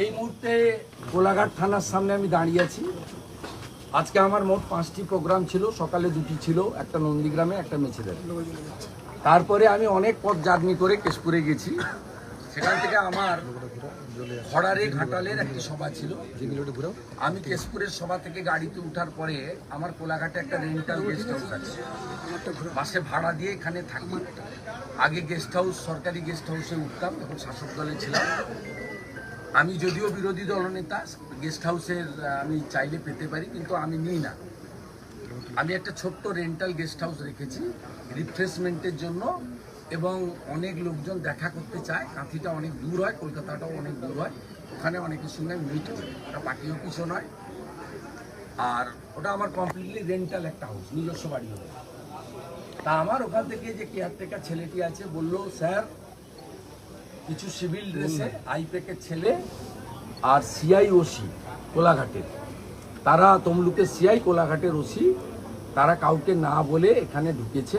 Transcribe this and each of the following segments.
এই মুহূর্তে গোলাঘাট থানার সামনে আমি দাঁড়িয়ে আছি। আজকে আমার মোট পাঁচটি প্রোগ্রাম ছিল, সকালে দুটি ছিল, একটা নন্দীগ্রামে, একটা মেছেদের। তারপরে আমি অনেক পথ জার্নি করে কেশপুরে গেছি। সেখান থেকে আমার খড়ারে ঘাটালের একটি সভা ছিল। আমি কেশপুরের সভা থেকে গাড়িতে ওঠার পরে আমার কোলাঘাটে একটা রেন্টাল গেস্ট হাউস আছে। বাসে ভাড়া দিয়ে এখানে থাকি। আগে গেস্ট হাউস সরকারি গেস্ট হাউসে উঠতাম যখন শাসক দলে ছিলাম। আমি যদিও বিরোধী দলনেতা গেস্ট হাউসের আমি চাইলে পেতে পারি, কিন্তু আমি নিই না। আমি একটা ছোট্ট রেন্টাল গেস্ট হাউস রেখেছি রিফ্রেশমেন্টের জন্য। এবং অনেক লোকজন দেখা করতে চায়। কাঁথিটা অনেক দূর হয়, কলকাতাটাও অনেক দূর হয়। ওখানে অনেকের সঙ্গে মিট করি। ওটা পার্টি কিছু নয়। আর ওটা আমার কমপ্লিটলি রেন্টাল একটা হাউস নিজস্ব বাড়ি হবে। তা আমার ওখান থেকে যে কেয়ারটেকার ছেলেটি আছে, বলল, স্যার, কিছু সিভিল ড্রেসে আইপেকের ছেলে আর সিআই ওসি কোলাঘাটের। তারা তমলুকের সিআই কোলাঘাটের ওসি তারা কাউকে না বলে এখানে ঢুকেছে।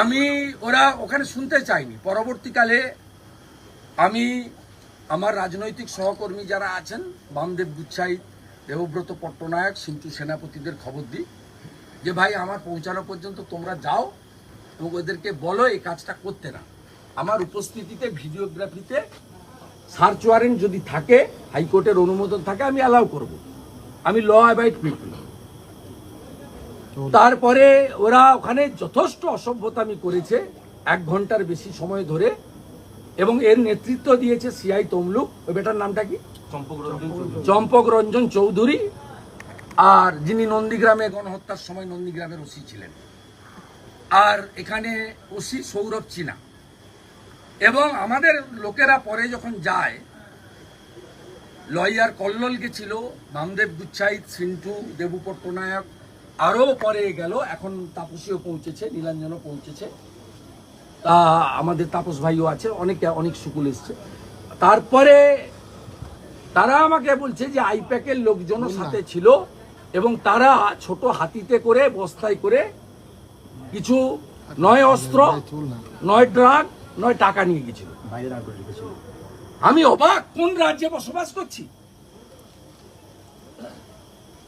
আমি, ওরা ওখানে শুনতে চাইনি। পরবর্তীকালে আমি আমার রাজনৈতিক সহকর্মী যারা আছেন, বামদেব গুচ্ছাই, দেবব্রত পট্টনায়ক, সিন্টু সেনাপতিদের খবর দিই যে, ভাই, আমার পৌঁছানো পর্যন্ত তোমরা যাও এবং ওদেরকে বলো এই কাজটা করতে না। আমার উপস্থিতিতে, ভিডিওগ্রাফিতে সার্চ ওয়ারেন্ট যদি থাকে, হাইকোর্টের অনুমোদন থাকে, আমি অ্যালাউ করব। আমি ল অ্যাবাইড পিপল তারপরে ওরা ওখানে যথেষ্ট অসভ্যতামি করেছে এক ঘণ্টার বেশি সময় ধরে। এবং এর নেতৃত্ব দিয়েছে সিআই তমলুক। ওই বেটার নামটা কি? চম্পক রঞ্জন চৌধুরী। আর যিনি নন্দীগ্রামে গণহত্যার সময় নন্দীগ্রামের ওসি ছিলেন। আর এখানে ওসি সৌরভ চীনা। এবং আমাদের লোকেরা পরে যখন যায় লয়ার কল্লোল গেছিল বামদেব গুচ্ছাইত সিন্টু দেবু পট্টনায়ক আরও পরে গেল এখন তাপসীও পৌঁছেছে নীলাঞ্জনও পৌঁছেছে। তা আমাদের তাপস ভাইও আছে অনেকে অনেক সুকুল এসছে। তারপরে তারা আমাকে বলছে যে আইপ্যাকের লোকজনও সাথে ছিল এবং তারা ছোট হাতিতে করে বস্তায় করে কিছু নয় অস্ত্র নয় ড্রাগ নয় টাকা নিয়ে গেছিল। আমি অবাক কোন রাজ্যে বসবাস করছি?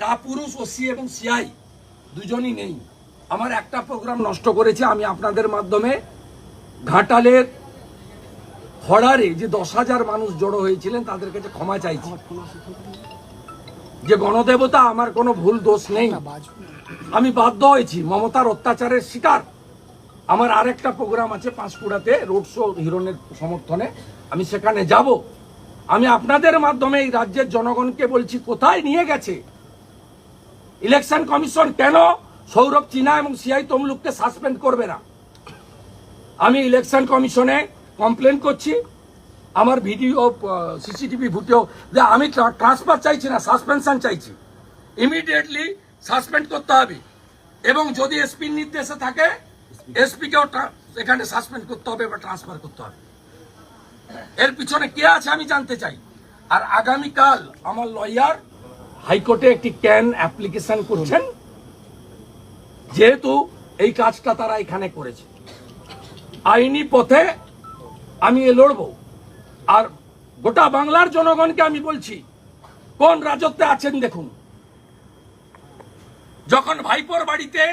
তা পুরুষ ওসি এবং সিআই, দুজনই নেই। আমার একটা প্রোগ্রাম নষ্ট করেছে, আমি আপনাদের মাধ্যমে ঘাটালের হড়ারে যে দশ হাজার মানুষ জড়ো হয়েছিলেন, তাদের কাছে ক্ষমা চাইছি। যে গণদেবতা, আমার কোনো ভুল দোষ নেই। আমি বাধ্য হয়েছি, মমতার অত্যাচারের শিকার। আমার আরেকটা প্রোগ্রাম আছে পাঁশকুড়াতে, রোড শো হিরণের সমর্থনে। আমি সেখানে যাব। আমি আপনাদের মাধ্যমে এই রাজ্যের জনগণকে বলছি, কোথায় নিয়ে গেছে? ইলেকশন কমিশন কেন সৌরভ চিনা এবং সিআই তমলুককে সাসপেন্ড করবে না? আমি ইলেকশন কমিশনে কমপ্লেন করছি। আমার ভিডিও সিসিটিভি ফুটেও যে আমি ট্রান্সফার চাইছি না, সাসপেনশন চাইছি। ইমিডিয়েটলি সাসপেন্ড করতে হবে। এবং যদি এসপির নির্দেশে থাকে, এসপিকেও এখানে সাসপেন্ড করতে হবে বা ট্রান্সফার করতে হবে। এর পিছনে কে আছে আমি জানতে চাই। আর আগামীকাল আমার লয়ার হাইকোর্টে একটি ক্যান অ্যাপ্লিকেশন করছেন। যেহেতু এই কাজটা তারা এখানে করেছে। আইনি পথে আমি এ লড়বো। আর গোটা বাংলার জনগণকে আমি বলছি কোন রাজত্বে আছেন দেখুন। যখন ভাইপোর বাড়িতে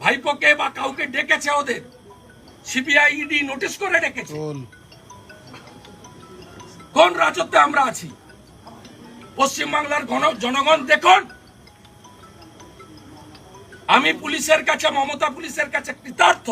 ভাইপোকে বা কাউকে ডেকেছে ওদের সিবিআই ইডি নোটিশ করে ডেকেছে। কোন রাজত্বে আমরা আছি? পশ্চিমবাংলার গণ- জনগণ দেখুন। আমি পুলিশের কাছে মমতা পুলিশের কাছে কৃতার্থ।